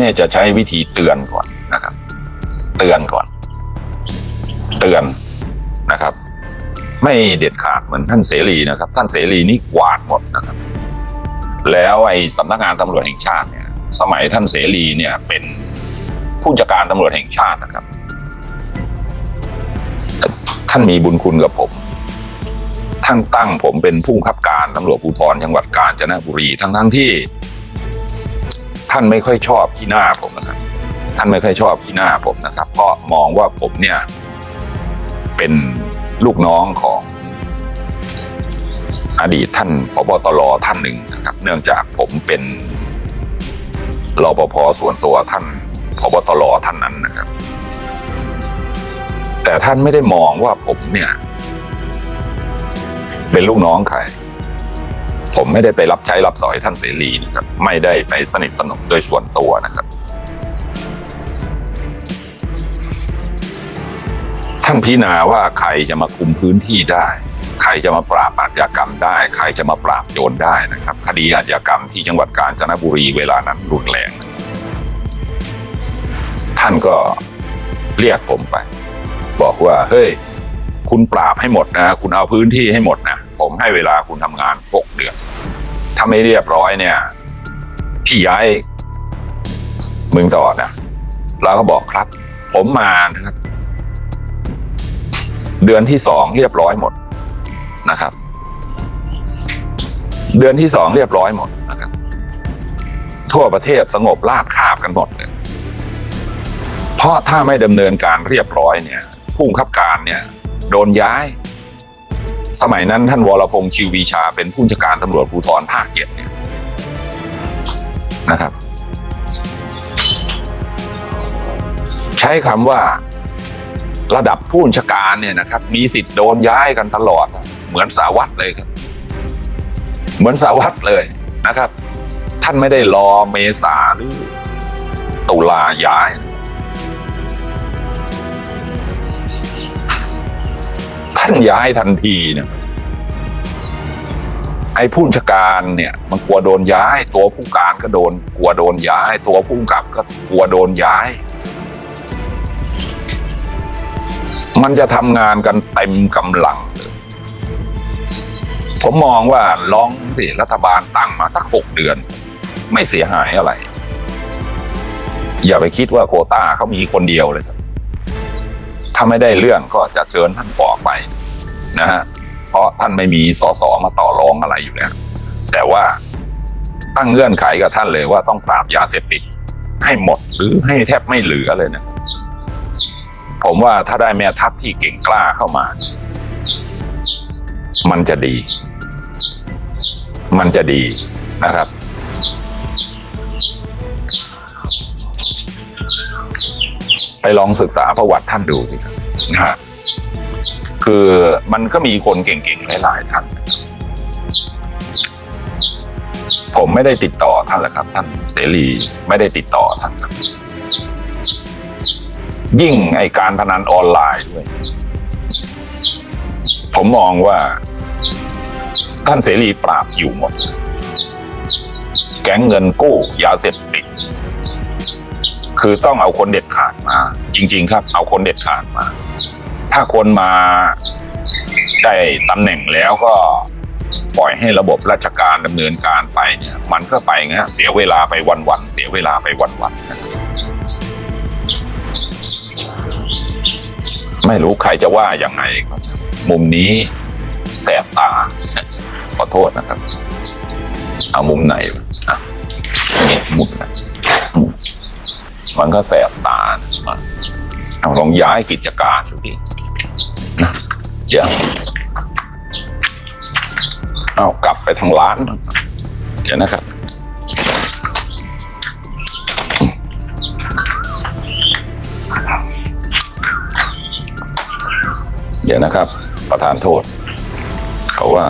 เนี่ยจะใช้วิธีเตือนก่อนนะครับ เตือนก่อน เตือนนะครับ ไม่เด็ดขาดเหมือนท่านเสรีนะครับ ท่านเสรีนี่กวาดหมดนะครับ แล้วไอ้สำนักงานตำรวจแห่งชาติเนี่ย สมัยท่านเสรีเนี่ยเป็นผู้จัดการตำรวจแห่งชาตินะครับ ท่านมีบุญคุณกับผม ท่านตั้งผมเป็นผู้บังคับการตำรวจภูธรจังหวัดกาญจนบุรีทั้งทั้งๆที่ ท่านไม่ค่อยชอบที่หน้าผมนะครับ ท่านไม่ค่อยชอบที่หน้าผมนะครับ เพราะมองว่าผมเนี่ย เป็นลูกน้องของอดีตท่านพบตรท่านหนึ่งนะครับ เนื่องจากผมเป็นรปภส่วนตัวท่านพบตรท่านนั้นนะครับ แต่ท่านไม่ได้มองว่าผมเนี่ย เป็นลูกน้องใคร ผมไม่ได้ไปรับใช้รับสอยท่านเสรีนะครับไม่ได้ไปสนิทสนมโดยส่วนตัวนะครับ ท่านพิจารณาว่าใครจะมาคุมพื้นที่ได้ ใครจะมาปราบอาชญากรรมได้ ใครจะมาปราบโจรได้นะครับ คดีอาชญากรรมที่จังหวัดกาญจนบุรีเวลานั้นรุนแรงท่านก็เรียกผมไป บอกว่าเฮ้ยคุณปราบให้หมดนะ คุณเอาพื้นที่ให้หมดนะ ผมให้เวลาคุณทำงานหก ถ้าไม่เรียบร้อยเนี่ย พี่ย้ายมึงต่อนะเราก็บอกครับ ผมมานะครับ เดือนที่สองเรียบร้อยหมดนะครับ เดือนที่สองเรียบร้อยหมดนะครับ ทั่วประเทศสงบราบคาบกันหมดเลยเพราะถ้าไม่ดำเนินการเรียบร้อยเนี่ยผู้บังคับการเนี่ย โดนย้าย สมัยนั้นท่านวรพงษ์ชิววีชา เป็นผู้จัดการตำรวจภูธรภาคเจ็ดเนี่ยนะครับ ใช้คำว่าระดับผู้บัญชาการเนี่ยนะครับ มีสิทธิ์โดนย้ายกันตลอด เหมือนสาวัตรเลยครับ เหมือนสาวัตรเลยนะครับ ท่านไม่ได้รอเมษาหรือตุลาย้าย ท่านย้ายทันทีเนี่ย อ้ผู้บัญชาการเนี่ยมันกลัวโดนย้าย ตัวผู้การก็โดนกลัวโดนย้าย ตัวผู้กำกับก็กลัวโดนย้าย มันจะทำงานกันเต็มกำลัง ผมมองว่าลองสิรัฐบาลตั้งมาสักหกเดือน ไม่เสียหายอะไร อย่าไปคิดว่าโคต้าเขามีคนเดียวเลยครับถ้าไม่ได้เรื่องก็จะเชิญท่านออกไปนะฮะ ราะท่านไม่มีสสมาต่อรองอะไรอยู่แล้ว แต่ว่าตั้งเงื่อนไขกับท่านเลยว่าต้องปราบยาเสพติดให้หมดหรือให้แทบไม่เหลือเลยนะผมว่าถ้าได้แม่ทัพที่เก่งกล้าเข้ามา มันจะดี มันจะดีนะครับ ไปลองศึกษาประวัติท่านดูสิครับนะฮะ คือมันก็มีคนเก่งๆหลายๆท่านผมไม่ได้ติดต่อท่านแหละครับ ท่านเสรีไม่ได้ติดต่อท่านครับ ยิ่งไอการพนันออนไลน์ด้วย ผมมองว่า ท่านเสรีปราบอยู่หมด แก๊งเงินกู้ยาเสพติดคือต้องเอาคนเด็ดขาดมา จริง ๆ ครับ เอาคนเด็ดขาดมา ถ้าคนมาได้ตำแหน่งแล้วก็ปล่อยให้ระบบราชการดำเนินการไปเนี่ย มันก็ไปงั้นเสียเวลาไปวันๆเสียเวลาไปวันๆนะไม่รู้ใครจะว่าอย่างไงมุมนี้แสบตาขอโทษนะครับ เอามุมไหนวะอะนี่มุมไหนมุมมันก็แสบตานะเอาลองย้ายกิจการดูดิ เดี๋ยวเอากลับไปทางร้านเดี๋ยวนะครับเดี๋ยวนะครับ ประธานโทษ เขาว่า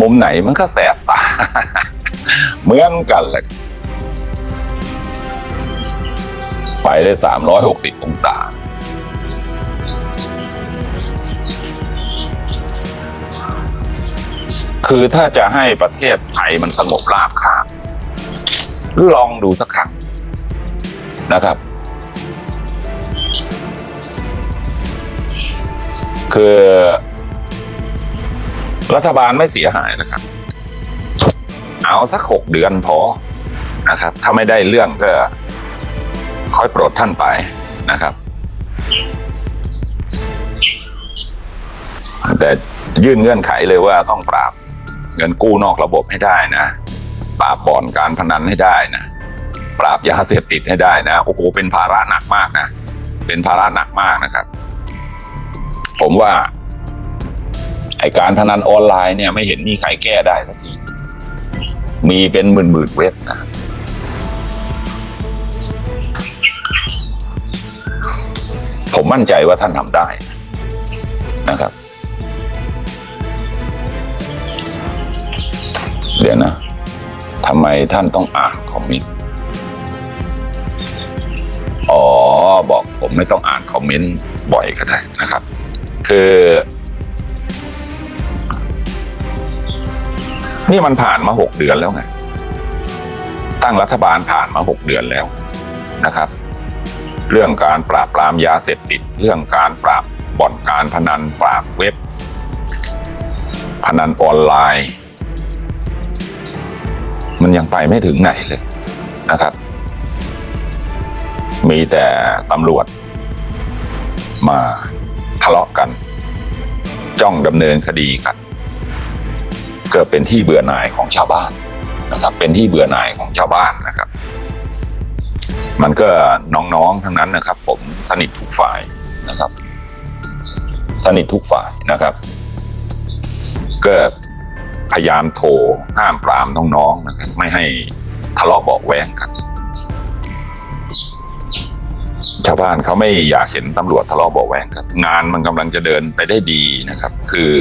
มุมไหนมันก็แสบตา เหมือนกันเลยไปได้สามร้อยหกสิบองศา คือถ้าจะให้ประเทศไทยมันสงบราบคาบลองดูสักครั้งนะครับ คือ รัฐบาลไม่เสียหายนะครับ เอาสักหกเดือนพอนะครับ ถ้าไม่ได้เรื่องก็ ค่อยโปรดท่านไปนะครับ แต่ยื่นเงื่อนไขเลยว่าต้องปราบเงินกู้นอกระบบให้ได้นะปราบบ่อนการพนันให้ได้นะปราบยาเสพติดให้ได้นะโอ้โหเป็นภาระหนักมากนะเป็นภาระหนักมากนะครับ ผมว่าไอการพนันออนไลน์เนี่ยไม่เห็นมีใครแก้ได้สักที มีเป็นหมื่นๆเว็บนะครับผมมั่นใจว่าท่านทำได้นะครับ เดี๋ยวนะทำไมท่านต้องอ่านคอมเมนต์ อ๋อ บอกผมไม่ต้องอ่านคอมเมนต์บ่อยก็ได้นะครับ คือ นี่มันผ่านมาหกเดือนแล้วไง ตั้งรัฐบาลผ่านมาหกเดือนแล้วนะครับ เรื่องการปราบปรามยาเสพติด เรื่องการปราบบ่อนการพนันปราบเว็บ พนันออนไลน์ มันยังไปไม่ถึงไหนเลยนะครับ มีแต่ตำรวจมา ทะเลาะกัน จ้องดำเนินคดีกันเกิดเป็นที่เบื่อหน่ายของชาวบ้านนะครับ เป็นที่เบื่อหน่ายของชาวบ้านนะครับ มันก็น้องๆทั้งนั้นนะครับ ผมสนิททุกฝ่ายนะครับ สนิททุกฝ่ายนะครับก็พยายามโทรห้ามปรามน้องๆนะครับ ไม่ให้ทะเลาะเบาแว้งกัน ชาวบ้านเขาไม่อยากเห็นตำรวจทะเลาะเบาแวงกันงานมันกำลังจะเดินไปได้ดีนะครับ คือ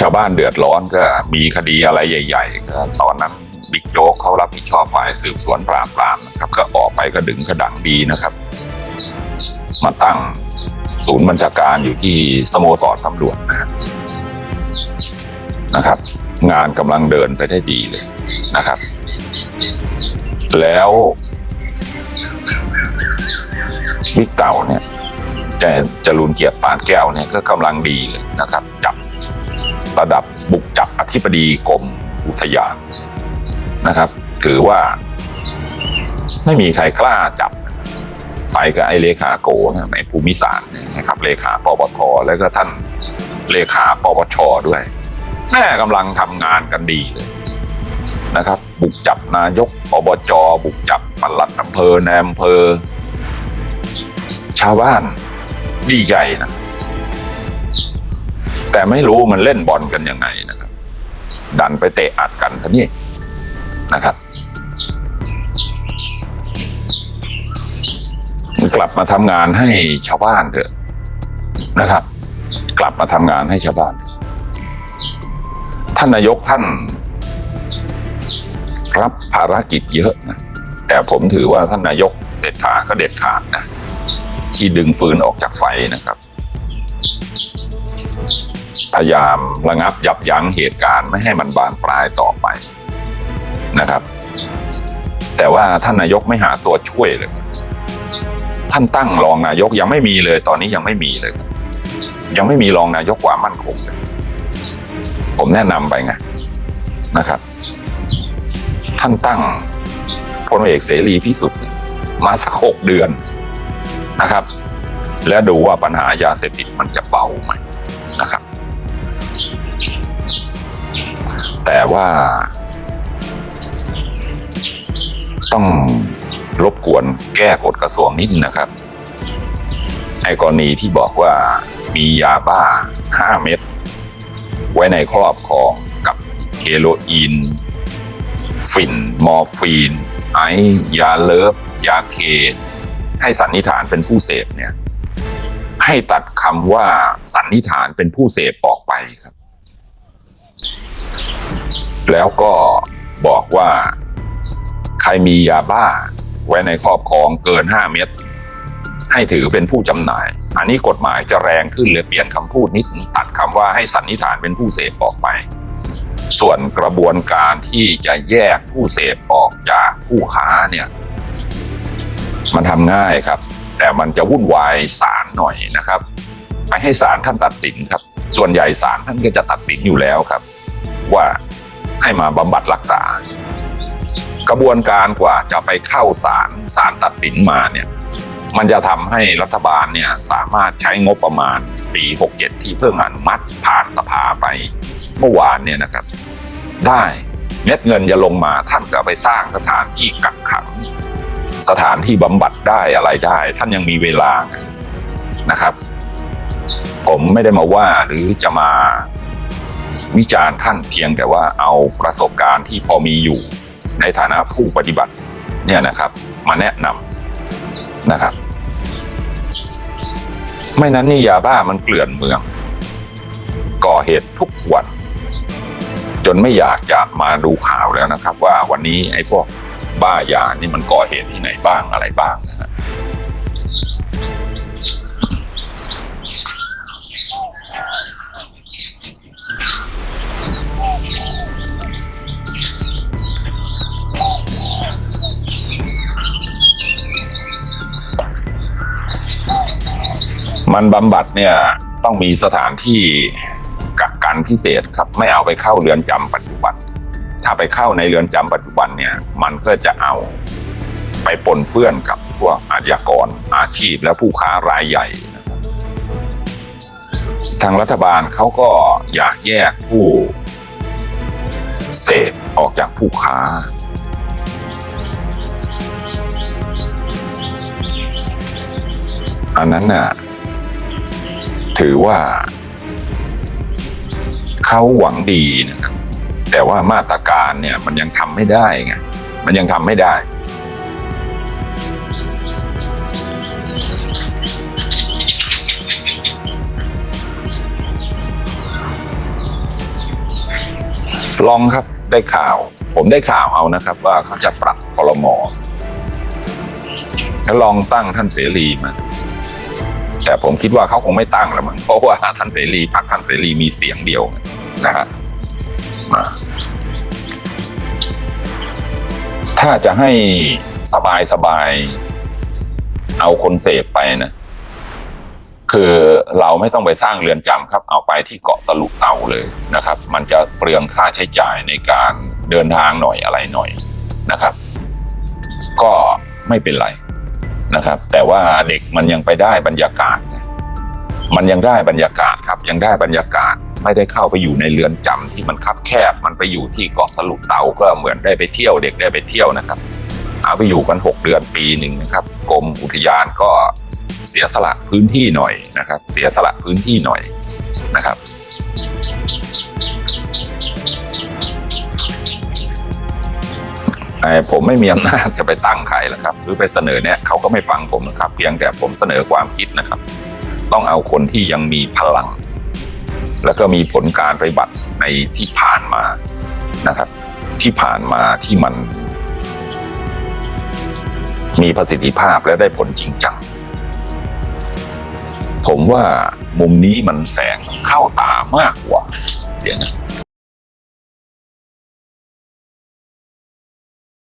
ชาวบ้านเดือดร้อนก็มีคดีอะไรใหญ่ๆก็ตอนนั้นบิ๊กโจ๊กเขารับผิดชอบฝ่ายสืบสวนปราบปรามนะครับ ก็ออกไปก็ดึงกระดังดีนะครับ มาตั้งศูนย์บัญชาการอยู่ที่สโมสรตำรวจนะครับนะครับงานกำลังเดินไปได้ดีเลยนะครับ แล้ว วิกเต่าเนี่ยจะจรูนเกียรติปานแก้วเนี่ยก็กำลังดีเลยนะครับ จับระดับบุกจับอธิบดีกรมอุทยานนะครับ ถือว่า ไม่มีใครกล้าจับ ไปกับไอ้เลขาโกนะไอ้ภูมิสารเนี่ยนะครับ เลขาปปทแล้วก็ท่านเลขาปปชด้วยแม่กำลังทำงานกันดีเลยนะครับ บุกจับนายกอบจบุกจับปลัดอำเภอในอำเภอ ชาวบ้านดีใจนะแต่ไม่รู้มันเล่นบอลกันยังไงนะครับ ดันไปเตะอัดกันท่านี่นะครับ กลับมาทำงานให้ชาวบ้านเถอะนะครับ กลับมาทำงานให้ชาวบ้าน ท่านนายกท่าน รับภารกิจเยอะนะแต่ผมถือว่าท่านนายกเศรษฐาก็เด็ดขาดนะ ที่ดึงฟืนออกจากไฟนะครับ พยายามระงับยับยั้งเหตุการณ์ไม่ให้มันบานปลายต่อไปนะครับ แต่ว่าท่านนายกไม่หาตัวช่วยเลย ท่านตั้งรองนายกยังไม่มีเลย ตอนนี้ยังไม่มีเลย ยังไม่มีรองนายกความมั่นคงเลยผมแนะนำไปไงนะครับ ท่านตั้งพลเอกเสรีพิสุทธิ์มาสักหกเดือน นะครับ แล้วดูว่าปัญหายาเสพติดมันจะเบาไหมนะครับ แต่ว่า ต้องรบกวนแก้กฎกระทรวงนิดนะครับไอ้กรณีที่บอกว่ามียาบ้า 5 เม็ดไว้ในครอบครองกับเฮโรอีน ฝิ่น มอร์ฟีน ไอยาเลิฟ ยาเค ให้สันนิษฐานเป็นผู้เสพเนี่ย ให้ตัดคำว่าสันนิษฐานเป็นผู้เสพออกไปครับ แล้วก็บอกว่า ใครมียาบ้าไว้ในครอบครองเกิน 5 เม็ดให้ถือเป็นผู้จำหน่าย อันนี้กฎหมายจะแรงขึ้นเลยเปลี่ยนคำพูดนิดตัดคำว่าให้สันนิษฐานเป็นผู้เสพออกไป ส่วนกระบวนการที่จะแยกผู้เสพออกจากผู้ค้าเนี่ย มันทำง่ายครับ แต่มันจะวุ่นวายศาลหน่อยนะครับไปให้ศาลท่านตัดสินครับ ส่วนใหญ่ศาลท่านก็จะตัดสินอยู่แล้วครับ ว่าให้มาบำบัดรักษา กระบวนการกว่าจะไปเข้าศาลศาลตัดสินมาเนี่ยมันจะทำให้รัฐบาลเนี่ยสามารถใช้งบประมาณปี 67 ที่เพิ่งอนุมัติผ่านสภาไปเมื่อวานเนี่ยนะครับ ได้เม็ดเงินจะลงมาท่านก็ไปสร้างสถานที่กักขัง สถานที่บำบัดได้อะไรได้ ท่านยังมีเวลานะครับ ผมไม่ได้มาว่าหรือจะมาวิจารณ์ท่านเพียงแต่ว่าเอาประสบการณ์ที่พอมีอยู่ ในฐานะผู้ปฏิบัติเนี่ยนะครับมาแนะนำนะครับ ไม่นั้นนี่ยาบ้ามันเกลื่อนเมือง ก่อเหตุทุกวัน จนไม่อยากจะมาดูข่าวแล้วนะครับ ว่าวันนี้ไอ้พวก บ้ายานี่มันก่อเหตุที่ไหนบ้างอะไรบ้างนะฮะมันบำบัดเนี่ยต้องมีสถานที่กักกันพิเศษครับไม่เอาไปเข้าเรือนจำปัจจุบัน ถ้าไปเข้าในเรือนจำปัจจุบันเนี่ยมันก็จะเอาไปปนเปื้อนกับพวกอาชญากรอาชีพและผู้ค้ารายใหญ่นะครับทางรัฐบาลเขาก็อยากแยกผู้เสพออกจากผู้ค้า อันนั้นน่ะถือว่าเขาหวังดีนะครับ แต่ว่ามาตรการเนี่ยมันยังทำไม่ได้ไงมันยังทำไม่ได้ ลองครับได้ข่าว ผมได้ข่าวเอานะครับ ว่าเขาจะปรับคลมแล้วลองตั้งท่านเสรีมาแต่ผมคิดว่าเขาคงไม่ตั้งแล้วมั้งเพราะว่าท่านเสรีพรรคท่านเสรีมีเสียงเดียวนะฮะ ถ้าจะให้สบายสบาย เอาคนเสพไปนะ คือเราไม่ต้องไปสร้างเรือนจำครับ เอาไปที่เกาะตะลุเต่าเลยนะครับ มันจะเปลืองค่าใช้จ่ายในการเดินทางหน่อยอะไรหน่อยนะครับ ก็ไม่เป็นไรนะครับ แต่ว่าเด็กมันยังไปได้บรรยากาศ มันยังได้บรรยากาศครับ ยังได้บรรยากาศ ไม่ได้เข้าไปอยู่ในเรือนจำที่มันคับแคบ มันไปอยู่ที่เกาะสลุเตาก็เหมือนได้ไปเที่ยวเด็กได้ไปเที่ยวนะครับเอาไปอยู่กันหกเดือนปีหนึ่งนะครับกรมอุทยานก็เสียสละพื้นที่หน่อยนะครับ เสียสละพื้นที่หน่อยนะครับผมไม่มีอำนาจจะไปตั้งใครแล้วครับ หรือไปเสนอเนี่ยเขาก็ไม่ฟังผมนะครับ เพียงแต่ผมเสนอความคิดนะครับ ต้องเอาคนที่ยังมีพลัง แล้วก็มีผลการปฏิบัติในที่ผ่านมานะครับ ที่ผ่านมาที่มัน มีประสิทธิภาพและได้ผลจริงจัง ผมว่ามุมนี้มันแสงเข้าตามากกว่าเดี๋ยวนะ